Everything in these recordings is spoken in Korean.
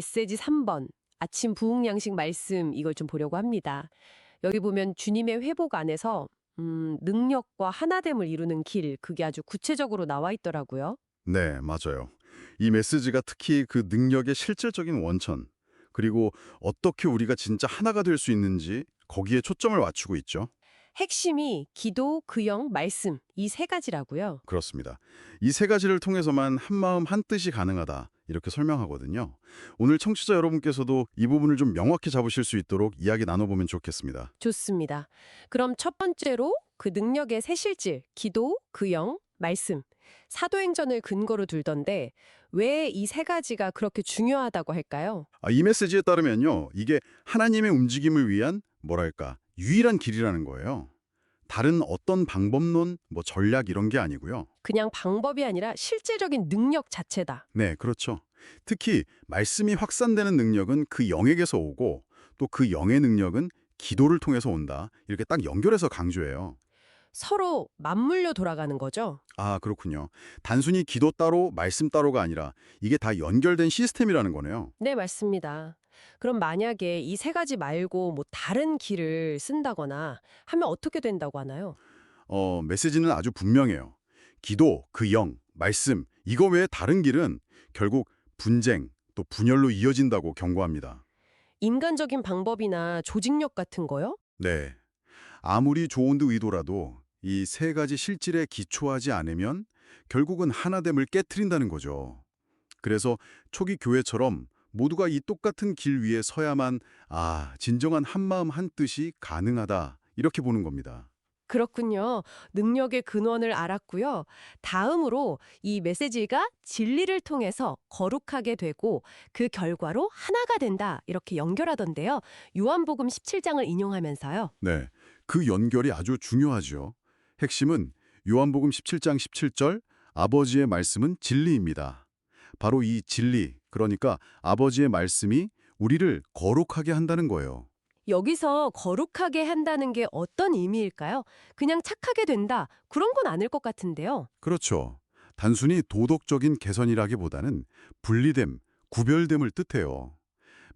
메시지 3번. 아침 부흥 양식 말씀 이걸 좀 보려고 합니다. 여기 보면 주님의 회복 안에서 음, 능력과 하나됨을 이루는 길 그게 아주 구체적으로 나와 있더라고요. 네, 맞아요. 이 메시지가 특히 그 능력의 실질적인 원천, 그리고 어떻게 우리가 진짜 하나가 될 수 있는지 거기에 초점을 맞추고 있죠. 핵심이 기도, 그영, 말씀 이 세 가지라고요. 그렇습니다. 이 세 가지를 통해서만 한 마음 한 뜻이 가능하다 이렇게 설명하거든요. 오늘 청취자 여러분께서도 이 부분을 좀 명확히 잡으실 수 있도록 이야기 나눠보면 좋겠습니다. 좋습니다. 그럼 첫 번째로 그 능력의 세 실질, 기도, 그영, 말씀, 사도행전을 근거로 들던데 왜 이 세 가지가 그렇게 중요하다고 할까요? 아, 이 메시지에 따르면요. 이게 하나님의 움직임을 위한 뭐랄까 유일한 길이라는 거예요. 다른 어떤 방법론, 뭐 전략 이런 게 아니고요. 그냥 방법이 아니라 실질적인 능력 자체다. 네, 그렇죠. 특히 말씀이 확산되는 능력은 그 영에게서 오고 또 그 영의 능력은 기도를 통해서 온다. 이렇게 딱 연결해서 강조해요. 서로 맞물려 돌아가는 거죠. 아, 그렇군요. 단순히 기도 따로 말씀 따로가 아니라 이게 다 연결된 시스템이라는 거네요. 네, 맞습니다. 그럼 만약에 이 세 가지 말고 뭐 다른 길을 쓴다거나 하면 어떻게 된다고 하나요? 어, 메시지는 아주 분명해요. 기도, 그 영, 말씀, 이거 외에 다른 길은 결국 분쟁, 또 분열로 이어진다고 경고합니다. 인간적인 방법이나 조직력 같은 거요? 네. 아무리 좋은 듯 의도라도 이 세 가지 실질에 기초하지 않으면 결국은 하나됨을 깨트린다는 거죠. 그래서 초기 교회처럼 모두가 이 똑같은 길 위에 서야만 아, 진정한 한마음 한뜻이 가능하다 이렇게 보는 겁니다. 그렇군요. 능력의 근원을 알았고요. 다음으로 이 메시지가 진리를 통해서 거룩하게 되고 그 결과로 하나가 된다. 이렇게 연결하던데요. 요한복음 17장을 인용하면서요. 네. 그 연결이 아주 중요하죠. 핵심은 요한복음 17장 17절 아버지의 말씀은 진리입니다. 바로 이 진리, 그러니까 아버지의 말씀이 우리를 거룩하게 한다는 거예요. 여기서 거룩하게 한다는 게 어떤 의미일까요? 그냥 착하게 된다. 그런 건 아닐 것 같은데요. 그렇죠. 단순히 도덕적인 개선이라기보다는 분리됨, 구별됨을 뜻해요.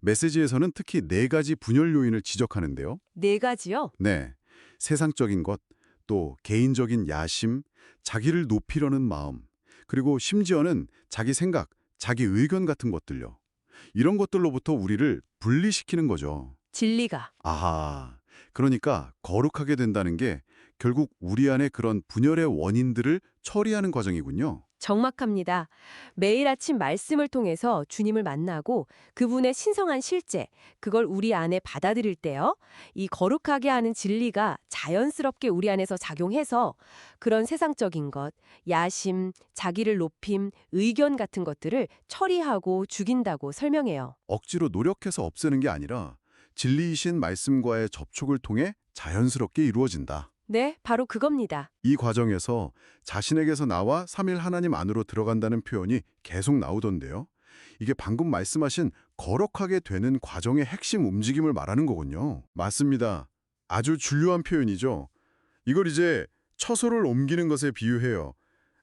메시지에서는 특히 네 가지 분열 요인을 지적하는데요. 네 가지요. 네, 세상적인 것, 또 개인적인 야심, 자기를 높이려는 마음, 그리고 심지어는 자기 생각, 자기 의견 같은 것들요. 이런 것들로부터 우리를 분리시키는 거죠. 진리가. 아하, 그러니까 거룩하게 된다는 게 결국 우리 안에 그런 분열의 원인들을 처리하는 과정이군요. 정확합니다. 매일 아침 말씀을 통해서 주님을 만나고 그분의 신성한 실제, 그걸 우리 안에 받아들일 때요. 이 거룩하게 하는 진리가 자연스럽게 우리 안에서 작용해서 그런 세상적인 것, 야심, 자기를 높임, 의견 같은 것들을 처리하고 죽인다고 설명해요. 억지로 노력해서 없애는 게 아니라 진리이신 말씀과의 접촉을 통해 자연스럽게 이루어진다. 네, 바로 그겁니다. 이 과정에서 자신에게서 나와 삼일 하나님 안으로 들어간다는 표현이 계속 나오던데요. 이게 방금 말씀하신 거룩하게 되는 과정의 핵심 움직임을 말하는 거군요. 맞습니다. 아주 중요한 표현이죠. 이걸 이제 처소를 옮기는 것에 비유해요.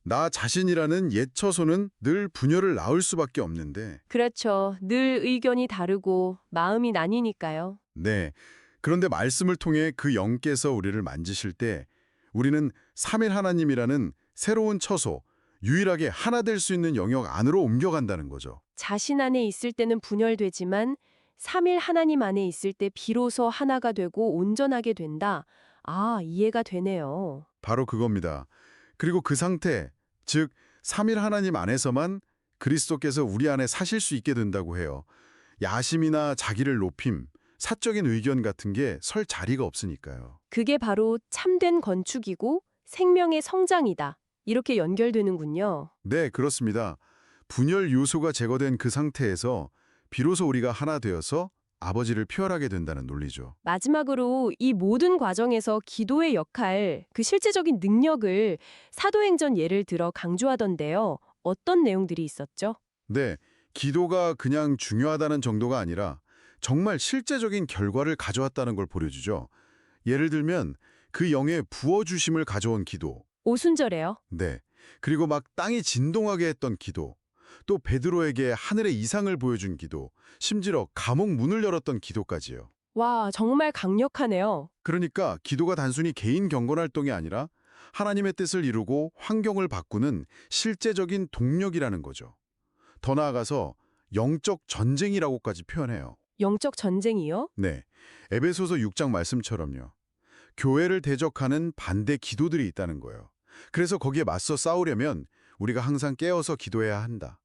나 자신이라는 옛 처소는 늘 분열을 낳을 수밖에 없는데 그렇죠. 늘 의견이 다르고 마음이 나뉘니까요. 네. 그런데 말씀을 통해 그 영께서 우리를 만지실 때 우리는 삼일 하나님이라는 새로운 처소, 유일하게 하나 될 수 있는 영역 안으로 옮겨간다는 거죠. 자신 안에 있을 때는 분열되지만 삼일 하나님 안에 있을 때 비로소 하나가 되고 온전하게 된다. 아, 이해가 되네요. 바로 그겁니다. 그리고 그 상태, 즉 삼일 하나님 안에서만 그리스도께서 우리 안에 사실 수 있게 된다고 해요. 야심이나 자기를 높임, 사적인 의견 같은 게 설 자리가 없으니까요. 그게 바로 참된 건축이고 생명의 성장이다. 이렇게 연결되는군요. 네, 그렇습니다. 분열 요소가 제거된 그 상태에서 비로소 우리가 하나 되어서 아버지를 표현하게 된다는 논리죠. 마지막으로 이 모든 과정에서 기도의 역할, 그 실제적인 능력을 사도행전 예를 들어 강조하던데요. 어떤 내용들이 있었죠? 네, 기도가 그냥 중요하다는 정도가 아니라 정말 실제적인 결과를 가져왔다는 걸 보여주죠. 예를 들면 그 영의 부어주심을 가져온 기도, 오순절에요. 네, 그리고 막 땅이 진동하게 했던 기도, 또 베드로에게 하늘의 이상을 보여준 기도, 심지어 감옥 문을 열었던 기도까지요. 와, 정말 강력하네요. 그러니까 기도가 단순히 개인 경건 활동이 아니라 하나님의 뜻을 이루고 환경을 바꾸는 실제적인 동력이라는 거죠. 더 나아가서 영적 전쟁이라고까지 표현해요. 영적 전쟁이요? 네, 에베소서 6장 말씀처럼요. 교회를 대적하는 반대 기도들이 있다는 거예요. 그래서 거기에 맞서 싸우려면 우리가 항상 깨어서 기도해야 한다.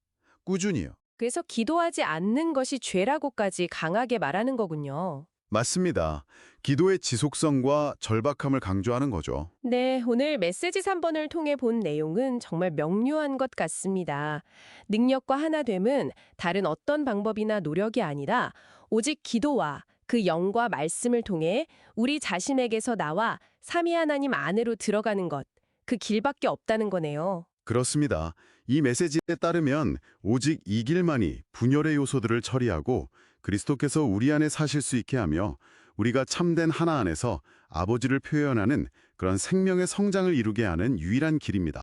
꾸준히요. 그래서 기도하지 않는 것이 죄라고까지 강하게 말하는 거군요. 맞습니다. 기도의 지속성과 절박함을 강조하는 거죠. 네, 오늘 메시지 3번을 통해 본 내용은 정말 명료한 것 같습니다. 능력과 하나됨은 다른 어떤 방법이나 노력이 아니라 오직 기도와 그 영과 말씀을 통해 우리 자신에게서 나와 삼위 하나님 안으로 들어가는 것, 그 길밖에 없다는 거네요. 그렇습니다. 이 메시지에 따르면 오직 이 길만이 분열의 요소들을 처리하고 그리스도께서 우리 안에 사실 수 있게 하며 우리가 참된 하나 안에서 아버지를 표현하는 그런 생명의 성장을 이루게 하는 유일한 길입니다.